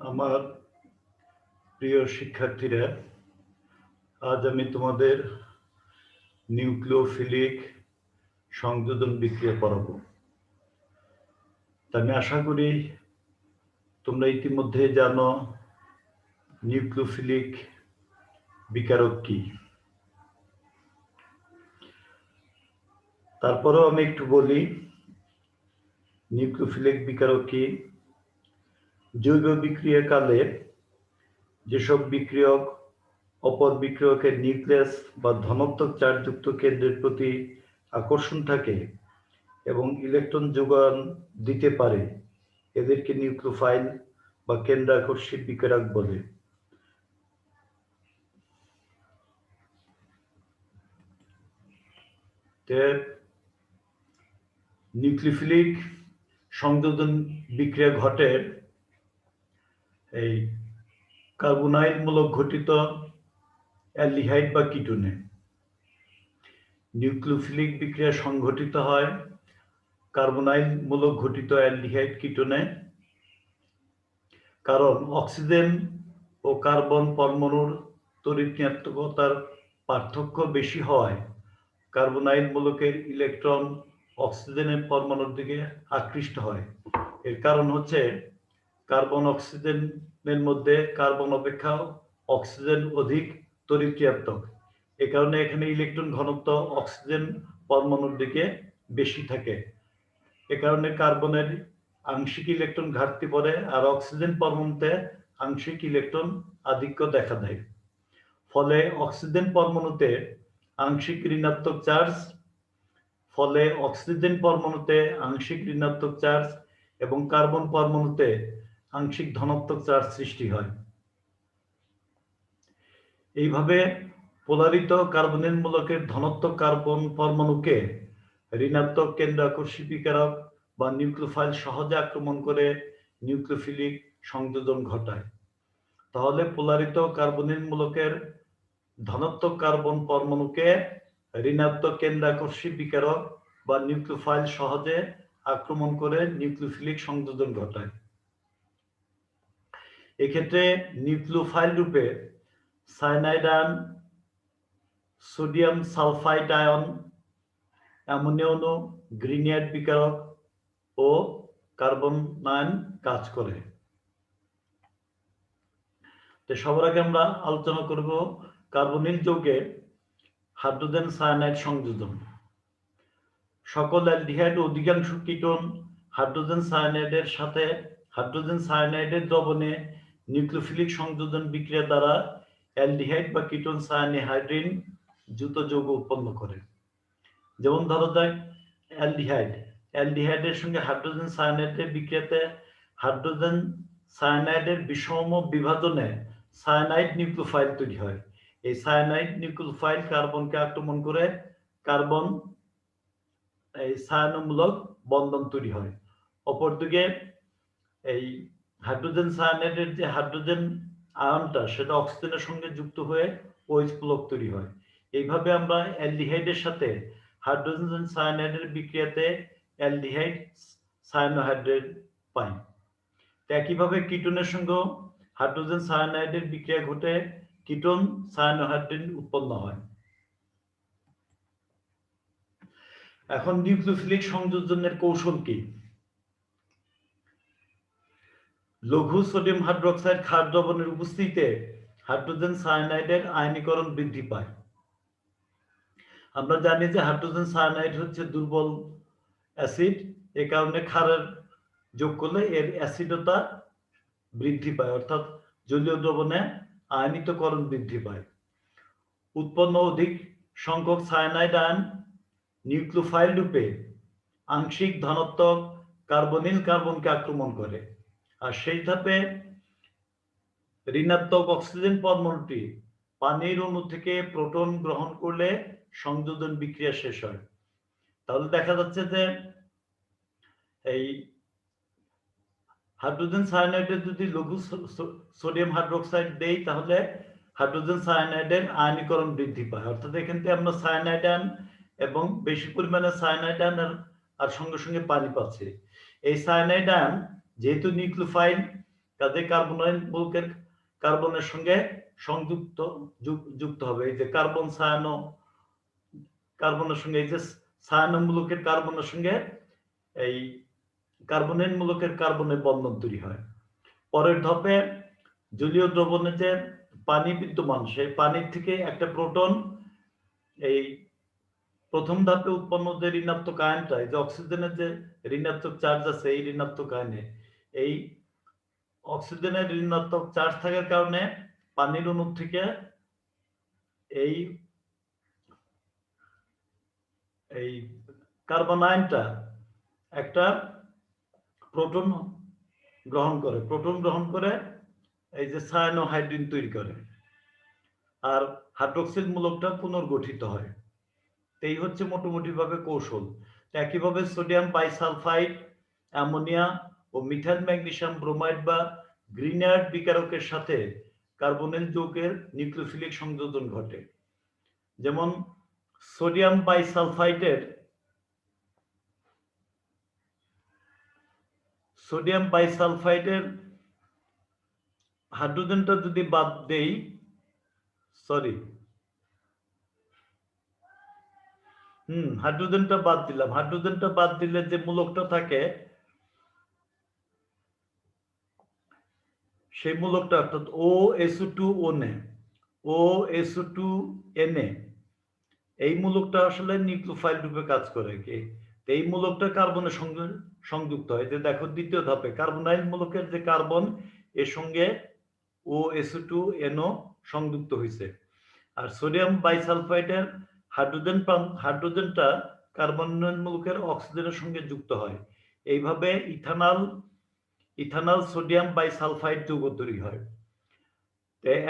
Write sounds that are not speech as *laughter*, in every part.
আমার প্রিয় শিক্ষার্থীরা, আজ আমি তোমাদের নিউক্লিওফিলিক সংযোজন বিক্রিয়া পড়াবো। তা আমি আশা করি তোমরা ইতিমধ্যে জানো নিউক্লিওফিলিক বিকারক কি। তারপরেও আমি একটু বলি, নিউক্লিওফিলিক বিকারক কি? জৈব বিক্রিয়াকালে যেসব বিক্রিয়ক অপর বিক্রিয়কের নিউক্লিয়াস বা ধনাত্মক চার্জযুক্ত কেন্দ্রের প্রতি আকর্ষণ থাকে এবং ইলেকট্রন যোগান দিতে পারে, এদেরকে নিউক্লিওফাইল বা কেন্দ্রাকর্ষী বিকিরক বলে। নিউক্লিফিলিক সংযোজন বিক্রিয়া ঘটে এই কার্বোনাইল মূলক ঘটিত অ্যালডিহাইড বা কিটোনে নিউক্লিওফিলিক বিক্রিয়া সংঘটিত হয় কার্বোনাইল মূলক ঘটিত অ্যালডিহাইড কিটোনে কারণ অক্সিজেন ও কার্বন পরমাণুর তড়িৎ পার্থক্য বেশি হয় কার্বোনাইল মূলকের ইলেকট্রন অক্সিজেনের পরমাণুর দিকে আকৃষ্ট হয়। এর কারণ হচ্ছে কার্বন অক্সিজেনের মধ্যে কার্বন অপেক্ষা অক্সিজেন অধিক তরিক্রিয়াত্মক এ কারণে এখানে ইলেকট্রন ঘনত্ব অক্সিজেন পরমাণুর দিকে বেশি থাকে। এ কারণে কার্বনের আংশিক ইলেকট্রন ঘাটতি পড়ে আর অক্সিজেন পরমাণুতে আংশিক ইলেকট্রন আধিক্য দেখা দেয়। ফলে অক্সিজেন পরমাণুতে আংশিক ঋণাত্মক চার্জ, ফলে অক্সিজেন পরমাণুতে আংশিক ঋণাত্মক চার্জ এবং কার্বন পরমাণুতে আংশিক ধনাত্মক চার্জ সৃষ্টি হয়। এইভাবে পোলারিত কার্বনিল মূলকের ধনাত্মক কার্বন পরমাণুকে ঋণাত্মক কেন্দ্র বিকারক বা নিউক্লিওফাইল সহজে আক্রমণ করে নিউক্লিওফিলিক সংযোজন ঘটায়। তাহলে পোলারিত কার্বনিল মূলকের ধনাত্মক কার্বন পরমাণুকে ঋণাত্মক কেন্দ্রাকর্ষী বিকারক বা নিউক্লিওফাইল সহজে আক্রমণ করে নিউক্লিওফিলিক সংযোজন ঘটায়। এক্ষেত্রে নিউক্লিওফাইল রূপে cyanide ion sodium sulphide ion, ammonia অণু, গ্রিনিয়ার বিকারক ও কার্বন আয়ন কাজ করে। তো সবার আগে আমরা আলোচনা করব কার্বনিল যৌগে হাইড্রোজেন সায়ানাইড সংযোজন। সকল অ্যালডিহাইড অধিকাংশ কিটোন হাইড্রোজেন সায়ানাইডের সাথে হাইড্রোজেন সায়ানাইডের দ্রবণে নিউক্লিওফিলিক সংযোজন বিক্রিয়া দ্বারা অ্যালডিহাইড বা কিটোন সায়ানিহাইড্রিন যুত যৌগ উৎপন্ন করে। যেমন ধরো যায় অ্যালডিহাইড। অ্যালডিহাইডের সঙ্গে হাইড্রোজেন সায়ানাইডের বিক্রিয়াতে হাইড্রোজেন সায়ানাইডের বিষম বিভাজনে সায়ানাইড নিউক্লিওফাইল তৈরি হয়। এই সায়ানাইড নিউক্লিওফাইল কার্বনকে আক্রমণ করে কার্বন, এই সায়ানমূলক বন্ধন তৈরি হয়। অপরদিকে এই হাইড্রোজেন সায়ানাইডের যে হাইড্রোজেন আয়নটা, সেটা অক্সিজেনের সঙ্গে যুক্ত হয়ে ওইচ পুলক তৈরি হয়। এইভাবে আমরা অ্যালডিহাইডের সাথে হাইড্রোজেন সায়ানাইডের বিক্রিয়াতে অ্যালডিহাইড সায়ানোহাইড্রেট পাই। একইভাবে কিটোনের সঙ্গে হাইড্রোজেন সায়ানাইডের বিক্রিয়া ঘটে, কিটোন সায়ানোহাইড্রিন উৎপন্ন হয়। এখন নিউক্লিওফিলিক সংযোজনের কৌশল কি? লঘু সোডিয়াম হাইড্রোক্সাইড ক্ষার দ্রবণের উপস্থিতিতে হাইড্রোজেন সায়ানাইডের আয়নীকরণ বৃদ্ধি পায়। আমরা জানি যে হাইড্রোজেন সায়ানাইড হচ্ছে দুর্বল অ্যাসিড, এ কারণে ক্ষারের যোগ করলে এর অ্যাসিডতা বৃদ্ধি পায়, অর্থাৎ জলীয় দ্রবণে আয়নিতকরণ বৃদ্ধি পায়। উৎপন্ন অধিক সংখ্যক সায়ানাইড আয়ন নিউক্লোফাইল রূপে আংশিক ধনাত্মক কার্বনিল কার্বনকে আক্রমণ করে। আর সেই ধাপে ঋণাত্মক অক্সিজেন পরমাণুটি পানির অণু থেকে প্রোটন গ্রহণ করলে সংযোজন বিক্রিয়া শেষ হয়। তাহলে দেখা যাচ্ছে যে এই হাইড্রোজেন সায়ানাইডে যদি লঘু সোডিয়াম হাইড্রোক্সাইড দেই, তাহলে হাইড্রোজেন সায়ানাইডের আয়নীকরণ বৃদ্ধি পায়। অর্থাৎ এখান থেকে আমরা সায়ানাইড আন এবং বেশি পরিমাণে সায়ানাইড আন আর সঙ্গে সঙ্গে পানি পাচ্ছি। এই সায়ানাইড আন যেহেতু নিউক্লিওফাইল কাজে কার্বনাইল মূলকের কার্বনের সঙ্গে সংযুক্ত যুক- যুক্ত হবে। এই যে কার্বন ছায়ানো কার্বনের সঙ্গে এই যে ছায়ানো মূলকের কার্বনের সঙ্গে এই কার্বনের মূলকের কার্বনের বন্ধন তৈরি হয়। পরের ধাপে জলীয় দ্রবণে যে পানি বিদ্যমান, সেই পানির থেকে একটা প্রোটন, এই প্রথম ধাপে উৎপন্ন যে ঋণাত্মক আয়নটা যে অক্সিজেনের যে ঋণাত্মক চার্জ আছে, এই ঋণাত্মক আয়নে এই অক্সিজেনের ঋণাত্মক চার্জ থাকার কারণে পানির অণু থেকে এই এই কার্বন আয়নটা একটা প্রোটন গ্রহণ করে। প্রোটন গ্রহণ করে এই যে সায়ানোহাইড্রিন তৈরি করে আর হাইড্রোক্সিল মূলকটা পুনর্গঠিত হয়। এই হচ্ছে মোটামুটিভাবে কৌশল। একইভাবে সোডিয়াম বাইসালফাইড অ্যামোনিয়া ও মিথাইল ম্যাগনেশিয়াম ব্রোমাইড বা গ্রিনার্ড বিকারকের সাথে কার্বনিল যৌগের নিউক্লিওফিলিক সংযোজন ঘটে। যেমন সোডিয়াম বাইসালফাইডের সোডিয়াম বাইসালফাইডের হাইড্রোজেনটা যদি বাদ দেই, সরি, হুম, হাইড্রোজেনটা বাদ দিলাম। হাইড্রোজেনটা বাদ দিলে যে মূলকটা থাকে সেই মূলকটা অর্থাৎ ও এসও টু ও নে ও এসও টু এনে এই মূলকটা আসলে নিউক্লিওফাইল রূপে কাজ করে কি? এই মূলকটা কার্বনের সঙ্গে সংযুক্ত হয়। যে দেখো দ্বিতীয় ধাপে কার্বনাইল মূলকের যে কার্বন এর সঙ্গে ও এসও টু এনও সংযুক্ত হয়েছে আর সোডিয়াম বাইসালফাইডের হাইড্রোজেন হাইড্রোজেনটা কার্বন মূলকের অক্সিজেনের সঙ্গে যুক্ত হয়। এইভাবে ইথানল ইথানল সোডিয়াম বাইসালফাইড যৌগ তৈরি হয়।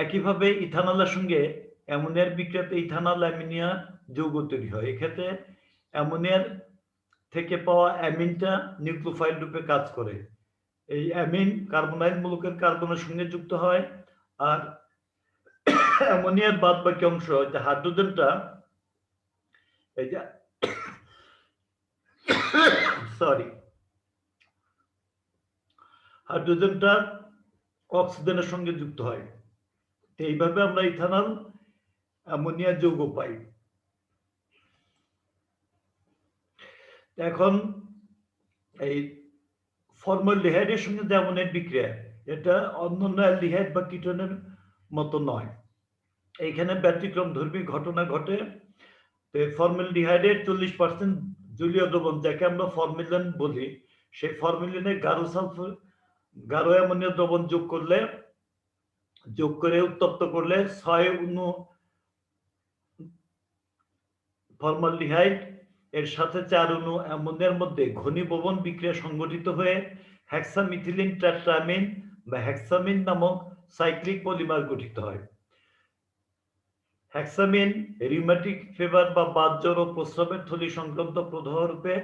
একইভাবে ইথানলের সঙ্গে অ্যামোনিয়ার বিক্রিয়াতে ইথানল অ্যামিনিয়া যৌগ তৈরি হয়। এক্ষেত্রে অ্যামোনিয়ার থেকে পাওয়া অ্যামিনটা নিউক্লিওফাইল রূপে কাজ করে। এই অ্যামিন কার্বনাইল মূলকের কার্বনের সঙ্গে যুক্ত হয় আর অ্যামোনিয়ার বাদ বাকি অংশ যে হাইড্রোজেনটা, এই যে *coughs* সরি হাইড্রোজেনটা অক্সিজেনের সঙ্গে যুক্ত হয়। তো এইভাবে আমরা ইথানল, অ্যামোনিয়া যৌগ পাই। এখন এই ফর্মাল ফর্মালডিহাইডের সঙ্গে যে অ্যামোনিয়ার বিক্রিয়া, এটা অন্যান্য অ্যালডিহাইড বা কিটনের মতো নয়। এইখানে ব্যতিক্রম ধর্মী ঘটনা ঘটে। ফর্মালডিহাইডের চল্লিশ পার্সেন্ট জলীয় দ্রবণ, যাকে আমরা ফর্মিলিন বলি, সেই ফর্মিলিনে গাঢ় সালফার গাঢ় অ্যামোনিয়া দ্রবণ যোগ করলে, যোগ করে উত্তপ্ত করলে ছয় উনু ফর্মালডিহাইড, এর সাথে চার অণু অ্যামোনিয়ার মধ্যে ঘনীভবন বিক্রিয়া সংগঠিত হয়ে হ্যাক্সামিথিলিন ট্যাট্রামিন বা হ্যাক্সামিন নামক সাইক্লিক পলিমার গঠিত হয়। হ্যাক্সামিন রিউম্যাটিক ফেভার বা বাতজ্বর ও প্রস্রাবের থলি সংক্রান্ত প্রদাহ রূপে,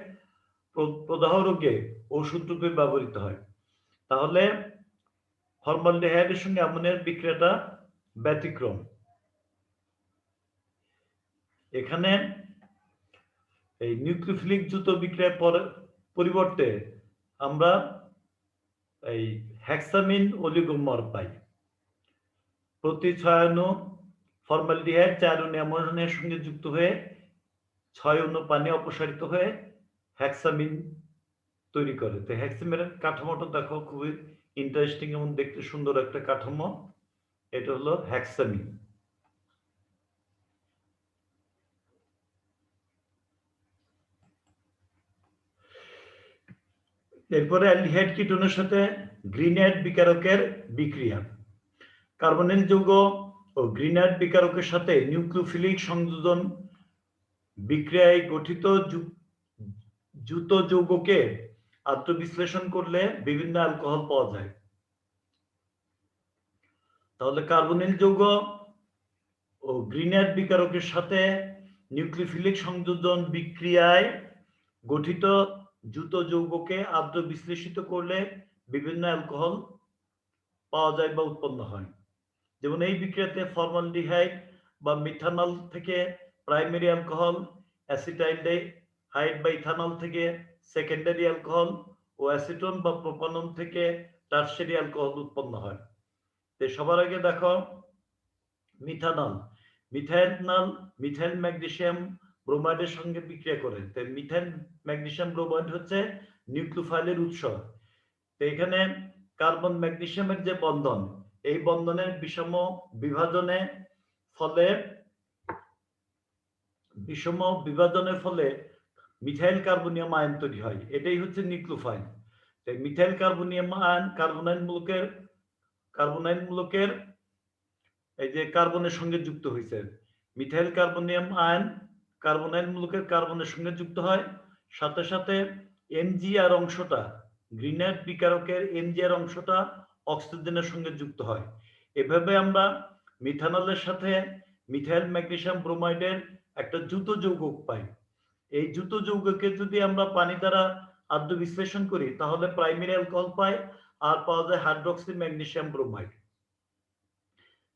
প্রদাহ রোগে ওষুধ রূপে ব্যবহৃত হয়। তাহলে ফর্মালডিহাইডের সঙ্গে অ্যামোনিয়ার বিক্রিয়াটা ব্যতিক্রম। এখানে এই নিউক্লিওফিলিক জুতো বিক্রিয়ার পরিবর্তে আমরা এই হ্যাক্সামিন অলিগোমর পাই। প্রতি ছয় অণু ফর্মালডিহাইড চার অণু অ্যামোনিয়ার সঙ্গে যুক্ত হয়ে, ছয় অণু পানি অপসারিত হয়ে হ্যাক্সামিন তৈরি করে। তো হ্যাক্সামিনের কাঠামোটা দেখো খুবই ইন্টারেস্টিং এবং দেখতে সুন্দর একটা কাঠামো। এটা হলো হ্যাক্সামিন এরপরে অ্যালডিহাইড কিটোনের সাথে গ্রিনাইড বিকারকের বিক্রিয়া। কার্বনিল যৌগ ও গ্রিনাইড বিকারকের সাথে নিউক্লিওফিলিক সংযোজন বিক্রিয়ায় গঠিত জুত যৌগকে আত্মবিশ্লেষণ করলে বিভিন্ন অ্যালকোহল পাওয়া যায়। তাহলে কার্বনিল যৌগ ও গ্রিনাইড বিকারকের সাথে নিউক্লিফিলিক সংযোজন বিক্রিয়ায় গঠিত জুত যৌগকে আদ্র বিশ্লেষিত করলে বিভিন্ন অ্যালকোহল পাওয়া যায় বা উৎপন্ন হয়। যেমন এই বিক্রিয়াতে ফর্মালডিহাইড বা মিথানল থেকে প্রাইমারি অ্যালকোহল, অ্যাসিটাইলডাইহাইড বা ইথানল থেকে সেকেন্ডারি অ্যালকোহল ও অ্যাসিটন বা প্রোপানন থেকে টার্সিয়ারি অ্যালকোহল উৎপন্ন হয়। তো সবার আগে দেখো মিথানল মিথাইল মিথাইল ম্যাগনেসিয়াম ব্রোমাইডের সঙ্গে বিক্রিয়া করে। তো মিথাইল ম্যাগনেসিয়াম ব্রোমাইড হচ্ছে নিউক্লিওফাইলের উৎস। তো এখানে কার্বন ম্যাগনেসিয়ামের যে বন্ধন, এই বন্ধনের বিষম বিভাজনে ফলে, বিষম বিভাজনের ফলে মিথাইল কার্বনিয়াম আয়ন তৈরি হয়। এটাই হচ্ছে নিউক্লিওফাইল তাই মিথাইল কার্বনিয়াম আয়ন কার্বনাইল মূলকের কার্বনাইল মূলকের এই যে কার্বনের সঙ্গে যুক্ত হয়েছে মিথাইল কার্বনিয়াম আয়ন কার্বনাইল মূলকের কার্বনের সঙ্গে যুক্ত হয়। সাথে সাথে এমজিআর অংশটা, গ্রিনাইট বিকারকের এমজিআর অংশটা অক্সিজেনের সঙ্গে যুক্ত হয়। এভাবে আমরা মিথানলের সাথে মিথাইল ম্যাগনেসিয়াম ব্রোমাইডের একটা যৌগ পাই। এই জুতো যৌগকে যদি আমরা পানি দ্বারা আদ্য বিশ্লেষণ করি, তাহলে প্রাইমারি অ্যালকোহল পাই আর পাওয়া যায় হাইড্রোক্সি ম্যাগনেসিয়াম ব্রোমাইড।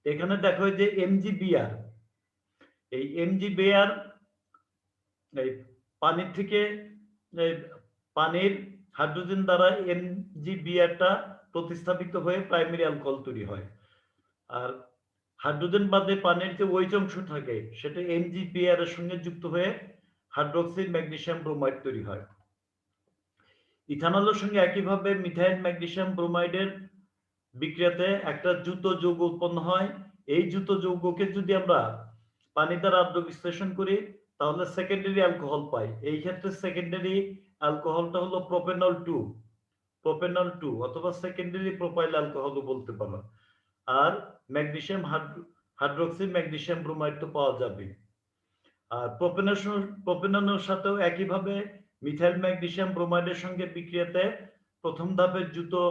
এখানে দেখো যে এমজিবিআর। এই এমজিবিআর, এই পানির থেকে পানির হাইড্রোজেন দ্বারা এমজিবিআরটা প্রতিস্থাপিত হয়ে প্রাইমারি অ্যালকোহল তৈরি হয়। আর হাইড্রোজেন বাদে পানির যে ওইচ অংশ থাকে, সেটা এমজিবিআর এর সঙ্গে যুক্ত হয়ে হাইড্রোক্সি ম্যাগনেসিয়াম ব্রোমাইড তৈরি হয়। ইথানলের সঙ্গে একইভাবে মিথাইল, ম্যাগনেসিয়াম ব্রোমাইডের বিক্রিয়াতে একটা জুতো যৌগ উৎপন্ন হয়। এই জুতো যৌগকে যদি আমরা পানি দ্বারা আদ্র বিশ্লেষণ করি, তাহলে সেকেন্ডারি অ্যালকোহল পাই। এই ক্ষেত্রে সেকেন্ডারি অ্যালকোহলটা হলো প্রোপেনল টু প্রোপেনল টু অথবা সেকেন্ডারি প্রোপাইল অ্যালকোহলও বলতে পারো। আর ম্যাগনেসিয়াম হাইড্রোক্সি ম্যাগনেসিয়াম ব্রোমাইড তো পাওয়া যাবে আর প্রোপেনের প্রোপেনলের সাথেও একইভাবে মিথাইল ম্যাগনেসিয়াম ব্রোমাইডের সঙ্গে বিক্রিয়াতে প্রথম ধাপের জুতো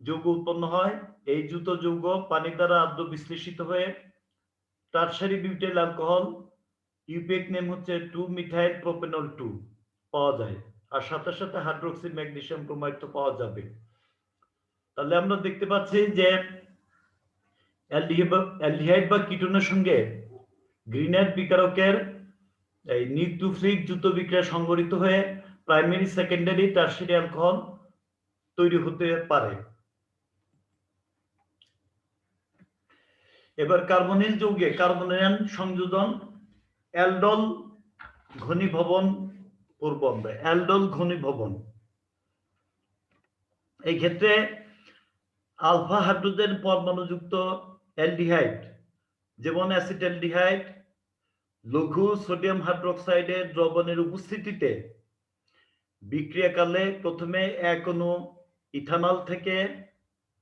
যৌগ উৎপন্ন হয়। এই জুতো যৌগ পানি দ্বারা আদ্র বিশ্লেষিত হয়ে tertiary butyl alcohol IUPAC name হচ্ছে টু মিথাইল প্রোপেনল টু পাওয়া যায়। আর সাথে সাথে হাইড্রোক্সি ম্যাগনেসিয়াম ব্রোমাইড তো পাওয়া যাবে। তাহলে আমরা দেখতে পাচ্ছি যে অ্যালডিহাইড বা কিটোনের সঙ্গে গ্রিনার বিকারকের এই নিউক্লিওফিলিক জুতো বিক্রিয়া সংগঠিত হয়ে প্রাইমারি সেকেন্ডারি টার্সিয়ারি অ্যালকোহল তৈরি হতে পারে। এবার কার্বনিল যৌগে কার্বনিয়ান সংযোজন অ্যালডল ঘনীভবন পূর্ব আমরা অ্যালডল ঘনীভবন। এই ক্ষেত্রে আলফা হাইড্রোজেন পরমাণুযুক্ত অ্যালডিহাইড, যেমন অ্যাসিটালডিহাইড লঘু সোডিয়াম হাইড্রোক্সাইডের দ্রবণের উপস্থিতিতে বিক্রিয়াকালে প্রথমে এক ইথানল থেকে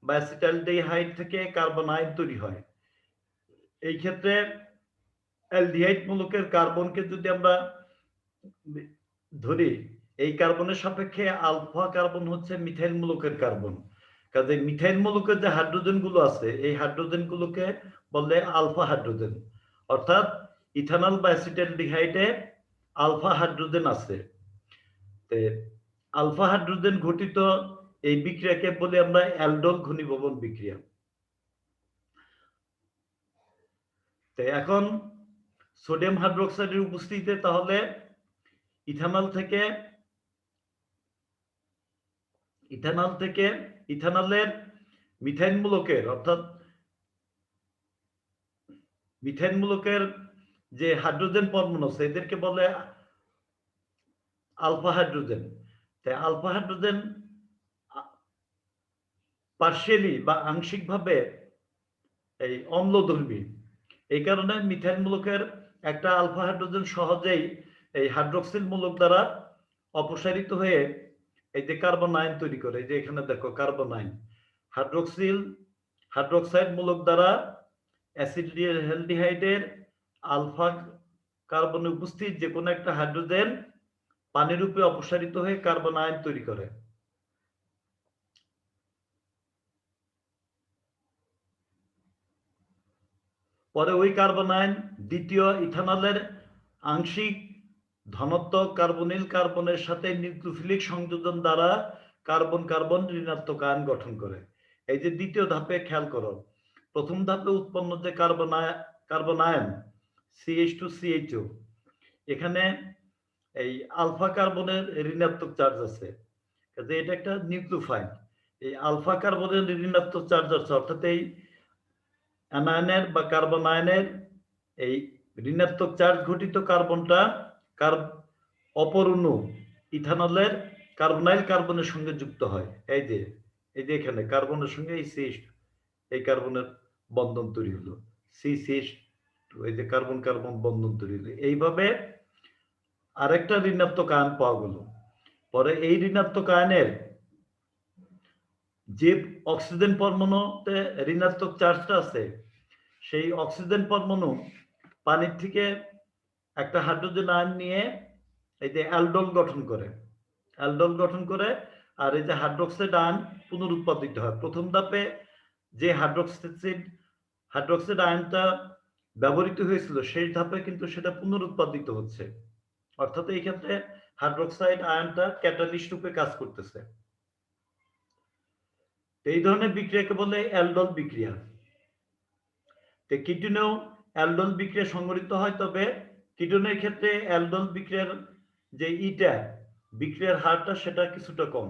বা থেকে কার্বন আয়ন তৈরি হয়। এই ক্ষেত্রে অ্যালডিহাইড মূলকের কার্বনকে যদি আমরা ধরি, এই কার্বনের সাপেক্ষে আলফা কার্বন হচ্ছে মিথাইল মূলকের কার্বন। কাজে মিথাইল মূলকের যে হাইড্রোজেনগুলো আছে, এই হাইড্রোজেন গুলোকে বলে আলফা হাইড্রোজেন। অর্থাৎ ইথানল বা অ্যাসিটালডিহাইডে আলফা হাইড্রোজেন আছে। আলফা হাইড্রোজেন ঘটিত এই বিক্রিয়াকে বলে আমরা অ্যালডল ঘনীভবন বিক্রিয়া। এখন সোডিয়াম হাইড্রোক্সাইডের উপস্থিতিতে তাহলে ইথানল থেকে ইথানল থেকে ইথানলের মিথাইন মূলকের, অর্থাৎ মিথাইন মূলকের যে হাইড্রোজেন পরমাণু আছে, এদেরকে বলে আলফা হাইড্রোজেন। তাই আলফা হাইড্রোজেন পার্শিয়ালি বা আংশিকভাবে এই অম্লধর্মী এই কারণে মিথাইল মূলকের একটা আলফা হাইড্রোজেন সহজেই এই হাইড্রোক্সিল মূলক দ্বারা অপসারিত হয়ে এই যে কার্বন আয়ন তৈরি করে যে এখানে দেখো কার্বন আয়ন। হাইড্রোক্সিল হাইড্রোক্সাইড মূলক দ্বারা অ্যাসিডহাইডের আলফা কার্বনে উপস্থিত যে কোনো একটা হাইড্রোজেন পানি রূপে অপসারিত হয়ে কার্বন আয়ন তৈরি করে। পরে ওই কার্বন আয়ন দ্বিতীয় ইথানলের আংশিক ধনাত্মক কার্বনিল কার্বনের সাথে নিউক্লিওফিলিক সংযোজন দ্বারা কার্বন কার্বন ঋণাত্মক আয়ন গঠন করে। এই যে দ্বিতীয় ধাপে খেয়াল করো, প্রথম ধাপে উৎপন্ন যে carbon carbon ion CH two CHO এখানে এই আলফা কার্বনের ঋণাত্মক চার্জ আছে। কাজে এটা একটা নিউক্লিওফাইল এই আলফা কার্বনের ঋণাত্মক চার্জ আছে, অর্থাৎ এই অ্যানায়নের বা কার্বন আয়নের এই ঋণাত্মক চার্জ ঘটিত কার্বনটা কার অপরণু ইথানলের কার্বনাইল কার্বনের সঙ্গে যুক্ত হয়। এই যে এই যে এখানে কার্বনের সঙ্গে এই সিস এই কার্বনের বন্ধন তৈরি হলো। সি সিস এই যে কার্বন কার্বন বন্ধন তৈরি এইভাবে আরেকটা ঋণাত্মক আয়ন পাওয়া গেল। পরে এই ঋণাত্মক আয়নের যে অক্সিজেন পরমাণুতে ঋণাত্মক চার্জটা আছে, সেই অক্সিজেন পরমাণু পানির থেকে একটা হাইড্রোজেন আয়ন নিয়ে এই যে অ্যালডোল গঠন করে। অ্যালডোল গঠন করে আর এই যে হাইড্রোক্সাইড আয়ন পুনরুৎপাদিত হয়। প্রথম ধাপে যে হাইড্রোক্সাইড হাইড্রোক্সাইড আয়নটা ব্যবহৃত হয়েছিল সেই ধাপে কিন্তু সেটা পুনরুৎপাদিত হচ্ছে। অর্থাৎ এই ক্ষেত্রে হাইড্রোক্সাইড আয়নটা ক্যাটালিস্ট রূপে কাজ করতেছে। এই ধরনের বিক্রিয়াকে বলে অ্যালডল বিক্রিয়া। তো কিটোনেও অ্যালডল বিক্রিয়া সংঘটিত হয়, তবে কিটোনের ক্ষেত্রে অ্যালডল বিক্রিয়ার যে ইটা, বিক্রিয়ার হারটা সেটা কিছুটা কম।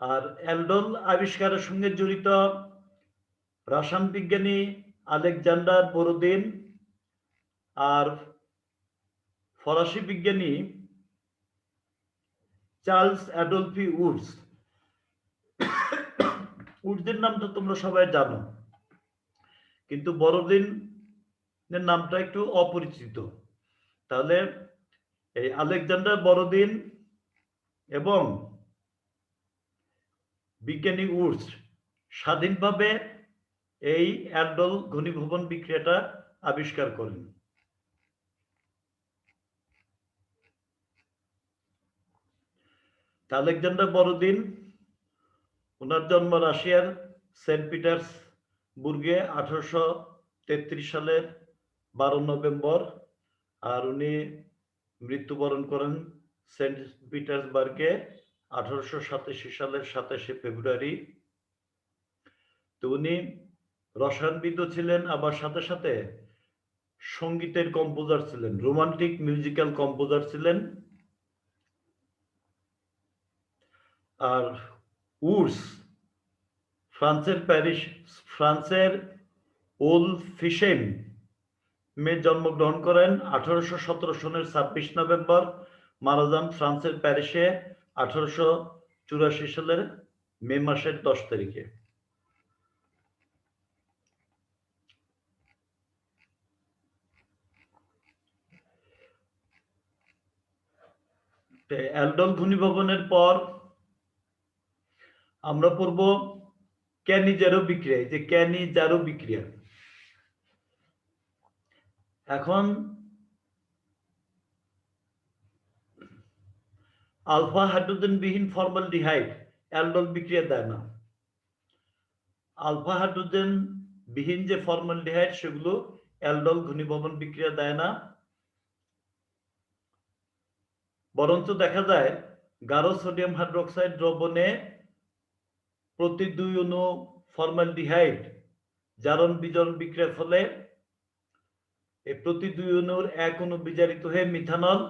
আর অ্যালডল আবিষ্কারের সঙ্গে জড়িত রসায়ন বিজ্ঞানী আলেকজান্ডার বড়দিন আর ফরাসি বিজ্ঞানী চার্লস অ্যাডলফি উডস। উডসের নামটা তোমরা সবাই জানো, কিন্তু বড়দিনের নামটা একটু অপরিচিত। তাহলে এই আলেকজান্ডার বড়দিন এবং বিজ্ঞানী উডস স্বাধীনভাবে এই অ্যাডল ঘনীভবন বিক্রিয়াটা আবিষ্কার করেন। আলেকজান্ডার বড়দিন ওনার জন্ম রাশিয়ার সেন্ট পিটার্স বুর্গে আঠারোশো তেত্রিশ সালের বারো নভেম্বর, আর উনি মৃত্যুবরণ করেন সেন্ট পিটার্সবার্গে আঠারোশো সাতাশি সালের সাতাশে ফেব্রুয়ারি। তো উনি রসায়নবিদ ছিলেন, আবার সাথে সাথে সঙ্গীতের কম্পোজার ছিলেন রোমান্টিক মিউজিক্যাল কম্পোজার ছিলেন। আর উডস ফ্রান্সের প্যারিস ফ্রান্সের ওল ফিশেম মে জন্মগ্রহণ করেন। আঠারোশো সতেরো সনের ছাব্বিশ নভেম্বর মারা যান ফ্রান্সের প্যারিসে আঠারোশো চুরাশি সালের মে মাসের দশ তারিখে। অ্যালডন ঘূর্ণিভবনের পর আমরা পড়ব ক্যানিজারো বিক্রিয়া যে ক্যানিজারো বিক্রিয়া। এখন আলফা হাইড্রোজেন বিহীন ফর্মালডিহাইড, অ্যালডল বিক্রিয়া দেয় না। আলফা হাইড্রোজেন বিহীন যে ফর্মালডিহাইড, সেগুলো অ্যালডল ঘনীভবন বিক্রিয়া দেয় না। বরঞ্চ দেখা যায়, গাঢ় সোডিয়াম হাইড্রোক্সাইড দ্রবণে প্রতি দুই অণু ফর্মালডিহাইড জারণ বিজারণ বিক্রিয়ার ফলে প্রতি দুই অণুর এক অনু বিজারিত হয়ে মিথানল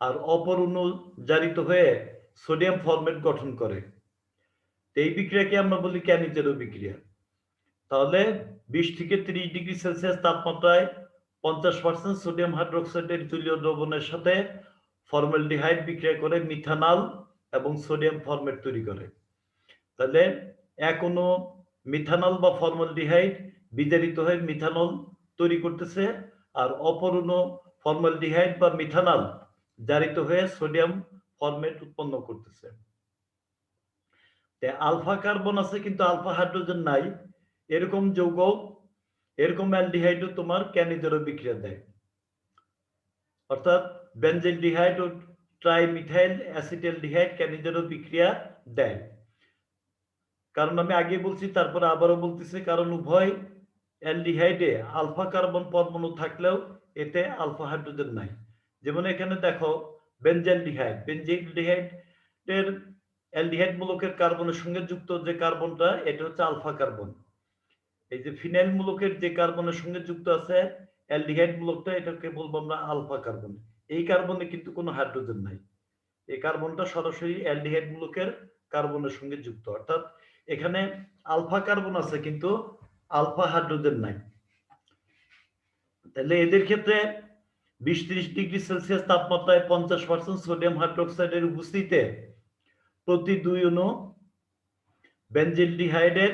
আর অপর অণু জারিত হয়ে সোডিয়াম ফরমেট গঠন করে। এই বিক্রিয়াকে আমরা বলি ক্যানিজেরো বিক্রিয়া। তাহলে বিশ থেকে ত্রিশ ডিগ্রি সেলসিয়াস তাপমাত্রায় পঞ্চাশ পার্সেন্ট সোডিয়াম হাইড্রোক্সাইডের জলীয় দ্রবণের সাথে ফর্মালডিহাইড বিক্রিয়া করে মিথানল এবং সোডিয়াম ফরমেট তৈরি করে। তাহলে এক কোনো মিথানল বা ফর্মালডিহাইড বিজারিত হয়ে মিথানল তৈরি করতেছে আর অপর কোনো ফর্মালডিহাইড বা মিথানল জারিত হয়ে সোডিয়াম ফরমেট উৎপন্ন করতেছে। আলফা কার্বন আছে, কিন্তু আলফা হাইড্রোজেন নাই। এরকম যৌগ এরকম অ্যালডিহাইডও তোমার ক্যানিজেরো বিক্রিয়া দেয়। অর্থাৎ বেনজেলডিহাইড ও ট্রাইমিথাইল অ্যাসিটালডিহাইড ক্যানিজেরো বিক্রিয়া দেয়। কারণ আমি আগে বলছি, তারপরে আবারও বলতেছি, কারণ উভয় অ্যালডিহাইডে আলফা কার্বন পরমাণু থাকলেও এতে আলফা হাইড্রোজেন নাই। যেমন এখানে দেখো বেনজেলডিহাইড। বেনজেলডিহাইড এর অ্যালডিহাইড মূলকের কার্বনের সঙ্গে যুক্ত যে কার্বনটা, এটা হচ্ছে আলফা কার্বন। এই যে ফিনাইল মূলকের যে কার্বনের সঙ্গে যুক্ত আছে অ্যালডিহাইড মূলকটা এটাকে বলব আমরা আলফা কার্বন। এই কার্বনে কিন্তু কোনো হাইড্রোজেন নাই। এই কার্বনটা সরাসরি অ্যালডিহাইড মূলকের কার্বনের সঙ্গে যুক্ত। অর্থাৎ এখানে আলফা কার্বন আছে, কিন্তু আলফা হাইড্রোজেন নাই। তাহলে এদের ক্ষেত্রে বিশ ত্রিশ ডিগ্রি সেলসিয়াস তাপমাত্রায় পঞ্চাশ পার্সেন্ট সোডিয়াম হাইড্রোক্সাইডের উপস্থিতিতে প্রতি দুই অণু বেনজিলডিহাইডের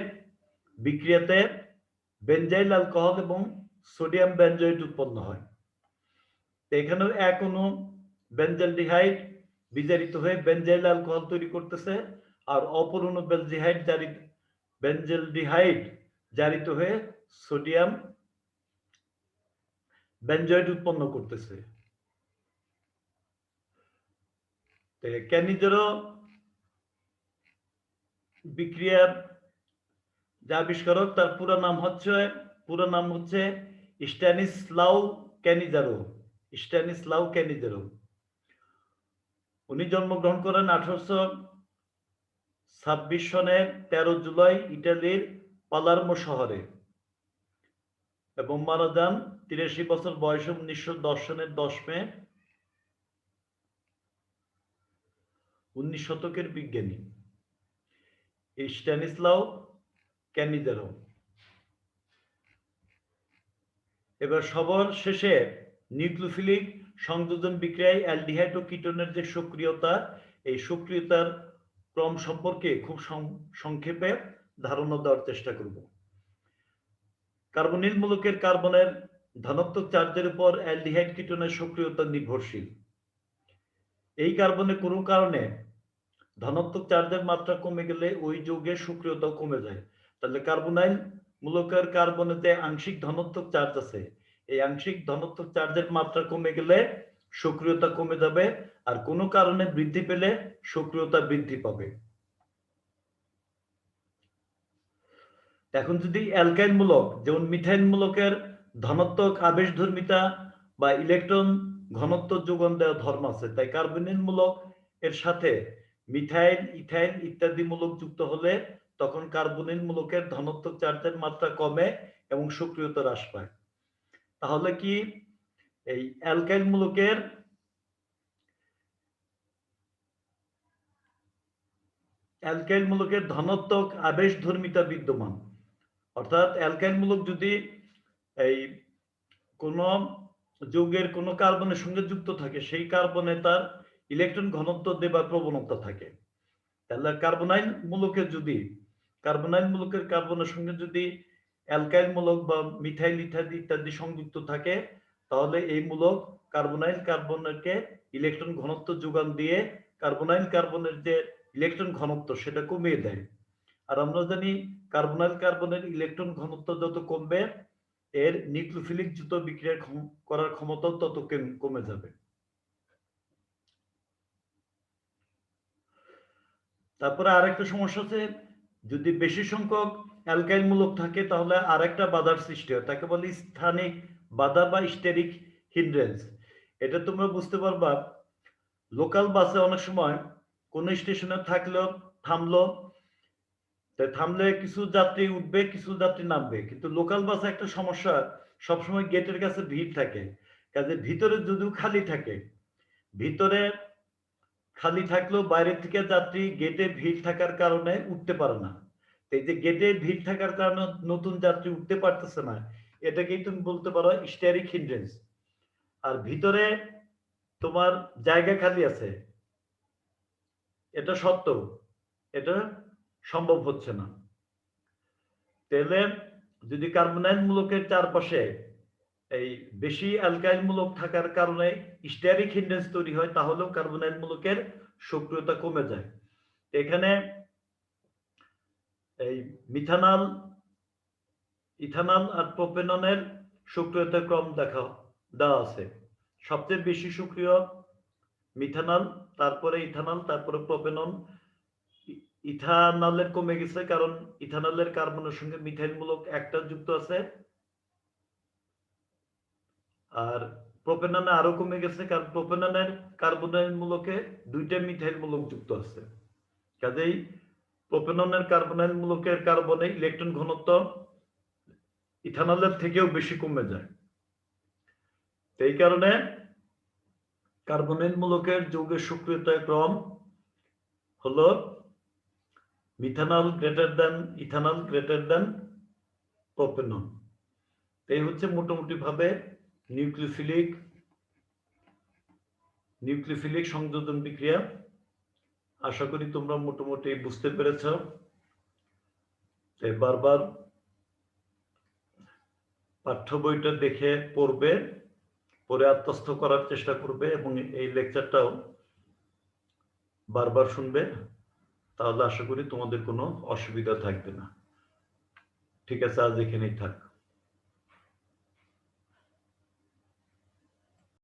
বিক্রিয়াতে বেনজাইল অ্যালকোহল এবং সোডিয়াম বেনজয়েট উৎপন্ন হয়। এখানেও এক অণু বেনজালডিহাইড বিজারিত হয়ে বেনজাইল অ্যালকোহল তৈরি করতেছে আর অপর অণু বেলজিহাইড জারি বেনজালডিহাইড জারিত হয়ে সোডিয়াম বেনজয়েড উৎপন্ন করতেছে। ক্যানিজেরও বিক্রিয়ার যে আবিষ্কারক, তার পুরো নাম হচ্ছে, পুরো নাম হচ্ছে স্ট্যানিসলাউ ক্যানিজারো। স্ট্যানিসলাউ ক্যানিজারো। উনি জন্মগ্রহণ করেন আঠারোশো ছাব্বিশ সনের তেরো জুলাই ইটালির পালার্মো শহরে। এবং মারা যান তিরাশি বছর বয়সে উনিশশো দশ সনের দশ মে উনিশ শতকের বিজ্ঞানী। স্ট্যানিসলাও ক্যানিজারো এবার সবার শেষে নিউক্লিওফিলিক সংযোজন বিক্রিয়ায় অ্যালডিহাইড ও কিটোনের যে সক্রিয়তা, এই সক্রিয়তার ক্রম সম্পর্কে খুব সংক্ষেপে ধারণা দেওয়ার চেষ্টা করব। কার্বনিল মূলকের কার্বনের ধনাত্মক চার্জের উপর অ্যালডিহাইড কিটোনের সক্রিয়তা নির্ভরশীল। এই কার্বনে কোনো কারণে ধনাত্মক চার্জের মাত্রা কমে গেলে ওই যৌগের সক্রিয়তা কমে যায়। তাহলে কার্বনাইল মূলকের কার্বনেতে আংশিক ধনাত্মক চার্জ আছে। এই আংশিক ধনাত্মক চার্জের মাত্রা কমে গেলে সক্রিয়তা কমে যাবে আর কোনো কারণে বৃদ্ধি পেলে সক্রিয়তা বৃদ্ধি পাবে। এখন যদি অ্যালকাইন মূলক যেমন মিথাইল মূলকের ধনাত্মক আবেশ ধর্মিতা বা ইলেকট্রন ঘনত্ব যোগান দেওয়া ধর্ম আছে, তাই কার্বনিল মূলক এর সাথে মিথাইল ইথাইল ইত্যাদি মূলক যুক্ত হলে তখন কার্বনিল মূলকের ধনাত্মক চার্জের মাত্রা কমে এবং সক্রিয়তা হ্রাস পায়। তাহলে কি এই অ্যালকাইল মূলকের অ্যালকাইল মূলকের ধনাত্মক আবেশ ধর্মিতা বিদ্যমান? অর্থাৎ অ্যালকাইল মূলক যদি এই কোন যৌগের কোন কার্বনের সঙ্গে যুক্ত থাকে, সেই কার্বনে তার ইলেকট্রন ঘনত্ব দেবার প্রবণতা থাকে। তাহলে কার্বনাইল মূলকে যদি কার্বনাইল মূলকের কার্বনের সঙ্গে যদি অ্যালকাইল মূলক বা মিথাইল ইত্যাদি ইত্যাদি সংযুক্ত থাকে, তাহলে এই মূলক কার্বনাইল কার্বনকে ইলেকট্রন ঘনত্ব যোগান দিয়ে কার্বনাইল কার্বনের যে ইলেকট্রন ঘনত্ব, সেটা কমিয়ে দেয়। আর আমরা জানি কার্বনাইল কার্বনের ইলেকট্রন ঘনত্ব যত কমবে, এর নিউক্লিওফিলিক যুত বিক্রিয়া করার ক্ষমতাও তত কমে যাবে। তারপরে আরেকটা সমস্যা আছে যদি বেশি সংখ্যক অ্যালকাইল মূলক থাকে, তাহলে আরেকটা বাধার সৃষ্টি হয়। তাকে বলে স্থানিক বাধা বা স্টেরিক হিন্ড্রেন্স। এটা তোমরা বুঝতে পারবা, লোকাল বাসে অনেক সময় কোন স্টেশনে থাকলেও, থামলো থামলে কিছু যাত্রী উঠবে, কিছু যাত্রী নামবে। কিন্তু লোকাল বাসে একটা সমস্যা, সবসময় গেটের কাছে ভিড় থাকে। কাজে ভিতরে যদিও খালি থাকে, ভিতরে খালি থাকলেও বাইরে থেকে যাত্রী গেটে ভিড় থাকার কারণে উঠতে পারে না। এই যে গেটে ভিড় থাকার কারণে নতুন যাত্রী উঠতে পারতেছে না, এটাকেই তুমি বলতে পারো স্টেরিক হিন্ড্রেন্স আর ভিতরে তোমার জায়গা খালি আছে, এটা সত্য, এটা সম্ভব হচ্ছে না। তেলে যদি কার্বনাইল মূলকের চারপাশে এই বেশি অ্যালকাইল মূলক থাকার কারণে স্টেরিক হিন্ডেন্স তৈরি হয়, তাহলেও কার্বনাইল মূলকের সক্রিয়তা কমে যায়। এখানে এই মিথানল, ইথানল আর প্রোপেননের সক্রিয়তা ক্রম দেখা, দেওয়া আছে। সবচেয়ে বেশি সক্রিয় মিথানল, তারপরে ইথানল, তারপরে প্রোপেনন ইথানলের কমে গেছে কারণ ইথানলের কার্বনের সঙ্গে মিথাইল মূলক একটা যুক্ত আছে। আর প্রোপেননে আরও কমে গেছে কারণ প্রোপেননের কার্বনের মূলকে দুইটা মিথাইল মূলক যুক্ত আছে। কাজেই প্রোপেননের কার্বনাইল মূলকের কার্বনে ইলেকট্রন ঘনত্ব ইথানলের থেকেও বেশি কমে যায়। এই কারণে কার্বনিল মূলকের যৌগের সক্রিয়তা ক্রম হলো methanol greater than ethanol greater than propanol এই হচ্ছে মোটামুটি ভাবে নিউক্লিওফিলিক নিউক্লিওফিলিক সংযোজন বিক্রিয়া। আশা করি তোমরা মোটামুটি বুঝতে পেরেছ। বারবার পাঠ্য বইটা দেখে পড়বে পরে আত্মস্থ করার চেষ্টা করবে এবং এই লেকচারটাও বারবার শুনবে। তাহলে আশা করি তোমাদের কোনো অসুবিধা থাকবে না। ঠিক আছে আজ এখানেই থাক।